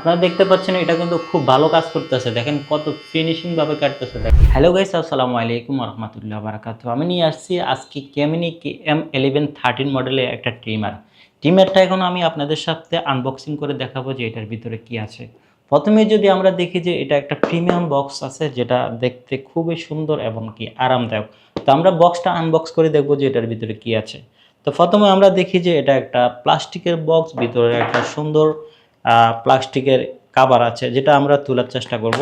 আপনারা দেখতে পাচ্ছেন এটা কিন্তু খুব ভালো কাজ করতেছে। দেখেন কত ফিনিশিং ভাবে কাটতেছে। দেখেন হ্যালো গাইস আসসালামু আলাইকুম রহমতুল্লাহ বারাকাতু আমি নিয়ে আসছি আজকে Kemei K M eleven thirteen মডেলের একটা ট্রিমার ট্রিমারটা এখন আমি আপনাদের সাথে আনবক্সিং করে দেখাবো যে এটার ভিতরে কি আছে। প্রথমে যদি আমরা দেখি যে এটা একটা প্রিমিয়াম বক্স আছে, যেটা দেখতে খুবই সুন্দর এবং কি আরামদায়ক। তো আমরা বক্সটা আনবক্স করে দেখব যে এটার ভিতরে কি আছে। তো প্রথমে আমরা দেখি যে এটা একটা প্লাস্টিকের বক্স ভিতরে একটা সুন্দর প্লাস্টিকের কাবার আছে, যেটা আমরা তোলার চেষ্টা করব।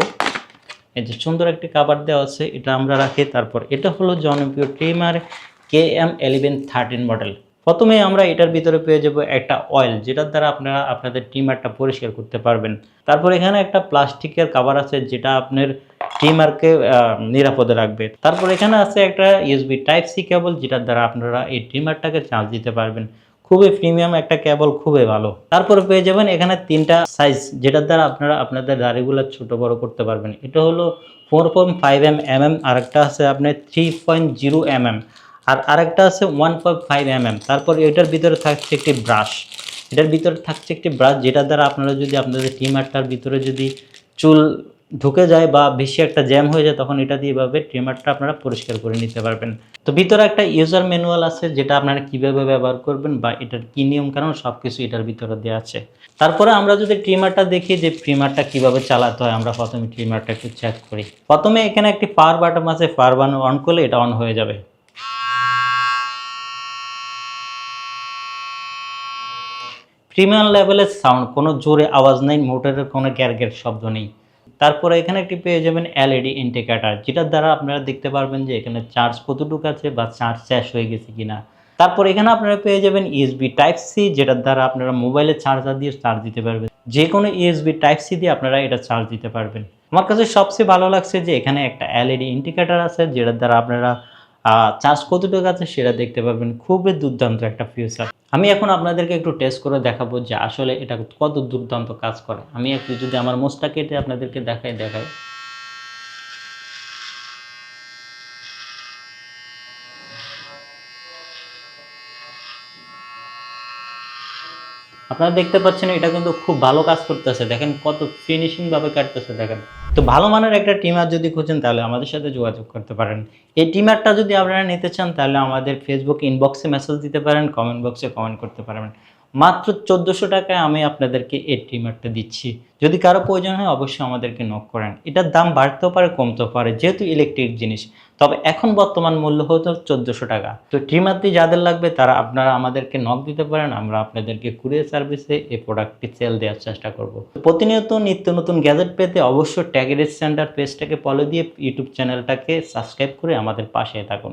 এই যে সুন্দর একটি কাবার দেওয়া আছে, এটা আমরা রাখি। তারপর এটা হলো জনপ্রিয় trimmer K M eleven thirteen model প্রথমে আমরা এটার ভিতরে পেয়ে যাব একটা অয়েল যেটার দ্বারা আপনারা আপনাদের ট্রিমারটা পরিষ্কার করতে পারবেন। তারপর এখানে একটা প্লাস্টিকের কাভার আছে, যেটা আপনার ট্রিমারকে নিরাপদে রাখবে। তারপর এখানে আছে একটা ইউএসবি টাইপ সি কেবল যেটার দ্বারা আপনারা এই ট্রিমারটাকে চার্জ দিতে পারবেন। খুবই প্রিমিয়াম একটা কেবল খুবই ভালো। তারপরে পেয়ে যাবেন এখানে তিনটা সাইজ যেটার দ্বারা আপনারা আপনাদের গাড়িগুলো ছোট বড় করতে পারবেন। এটা হলো four point five M M M আরেকটা আছে আপনার three point zero M M আর আরেকটা আছে one point five M M তারপর এটার ভিতরে থাকছে একটি ব্রাশ এটার ভিতরে থাকছে একটি ব্রাশ যেটার দ্বারা আপনারা যদি আপনাদের ট্রিমারটার ভিতরে যদি চুল ঢুকে যায় বা বেশি একটা জ্যাম হয়ে যায়, তখন এটা দিয়ে এভাবে ট্রিমারটা আপনারা পরিষ্কার করে নিতে পারবেন। তো ভিতরে একটা ইউজার ম্যানুয়াল আছে, যেটা আপনারা কীভাবে ব্যবহার করবেন বা এটার কী নিয়ম কারণ সব কিছু এটার ভিতরে দেওয়া আছে। তারপরে আমরা যদি ট্রিমারটা দেখি যে ট্রিমারটা কীভাবে চালাতে হয়, আমরা প্রথমে ট্রিমারটা একটু চেক করি। প্রথমে এখানে একটি পাওয়ার বাটন আছে পাওয়ার বাটন অন করলে এটা অন হয়ে যাবে। প্রিমিয়াম লেভেলের সাউন্ড কোনো জোরে আওয়াজ নেই মোটরের কোনো গ্যার গ্যার শব্দ নেই। তারপরে এখানে একটি পেয়ে যাবেন এলইডি ইন্ডিকেটার যেটার দ্বারা আপনারা দেখতে পারবেন যে এখানে চার্জ কতটুকু আছে বা চার্জ শেষ হয়ে গেছে কিনা। তারপর এখানে আপনারা পেয়ে যাবেন ইউএসবি টাইপ সি যেটার দ্বারা আপনারা মোবাইলে চার্জার দিয়ে চার্জ দিতে পারবেন। যে কোনো ইউএসবি টাইপ সি দিয়ে আপনারা এটা চার্জ দিতে পারবেন। আমার কাছে সবচেয়ে ভালো লাগছে যে এখানে একটা এলইডি ইন্ডিকেটার আছে, যেটার দ্বারা আপনারা চার্জ কতটুকু আছে সেটা দেখতে পারবেন। খুবই দুর্দান্ত একটা ফিউচার আমি এখন আপনাদেরকে একটু টেস্ট করে দেখাবো যে আসলে এটা কত দুর্দান্ত কাজ করে। আমি একটু যদি আমার মোস্টা কেটে আপনাদেরকে দেখাই দেখাই। আপনারা দেখতে পাচ্ছেন এটা কিন্তু খুব ভালো কাজ করতেছে। দেখেন কত ফিনিশিং ভাবে কাটতেছে, দেখেন। তো ভালো মানের একটা টিমার যদি খুঁজেন, তাহলে আমাদের সাথে যোগাযোগ করতে পারেন। এই টিমারটা যদি আপনারা নিতে চান, তাহলে আমাদের ফেসবুক ইনবক্সে মেসেজ দিতে পারেন কমেন্ট বক্সে কমেন্ট করতে পারবেন। মাত্র চোদ্দোশো টাকায় আমি আপনাদেরকে এই ট্রিমারটা দিচ্ছি। যদি কারও প্রয়োজন হয়, অবশ্যই আমাদেরকে নক করেন। এটার দাম বাড়তেও পারে, কমতেও পারে, যেহেতু ইলেকট্রিক জিনিস। তবে এখন বর্তমান মূল্য হতো চোদ্দোশো টাকা। তো ট্রিমারটি যাদের লাগবে, তারা আপনারা আমাদেরকে নক দিতে পারেন। আমরা আপনাদেরকে কুরিয়ার সার্ভিসে এই প্রোডাক্টটি সেল দেওয়ার চেষ্টা করব। প্রতিনিয়ত নিত্য নতুন গ্যাজেট পেতে অবশ্যই ট্যাগেরেজ সেন্টার পেজটাকে ফলো দিয়ে ইউটিউব চ্যানেলটাকে সাবস্ক্রাইব করে আমাদের পাশে থাকুন।